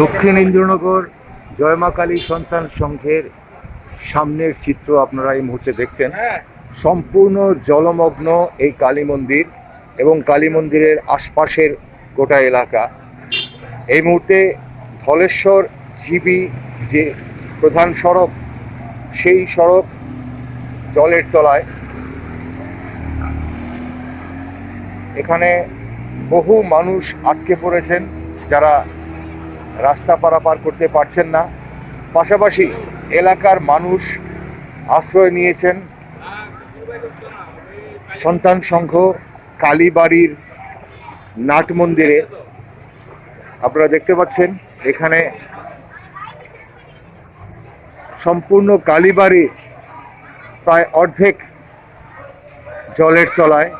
দক্ষিণ ইন্দ্রনগর জয়মা কালী সন্তান সংঘের সামনের চিত্র আপনারা এই মুহূর্তে দেখছেন। সম্পূর্ণ জলমগ্ন এই কালী মন্দির এবং কালী মন্দিরের আশপাশের গোটা এলাকা। এই মুহূর্তে ধলেশ্বর জিবি যে প্রধান সড়ক, সেই সড়ক জলের তলায়। এখানে বহু মানুষ আটকে পড়েছেন যারা রাস্তা পারাপার করতে পারছেন না। পাশাপাশি এলাকার মানুষ আশ্রয় নিয়েছেন। সন্তান সংঘ কালীবাড়ির নাট মন্দিরে। আপনারা দেখতে পাচ্ছেন, এখানে সম্পূর্ণ কালীবাড়ি প্রায় অর্ধেক জলের তলায়।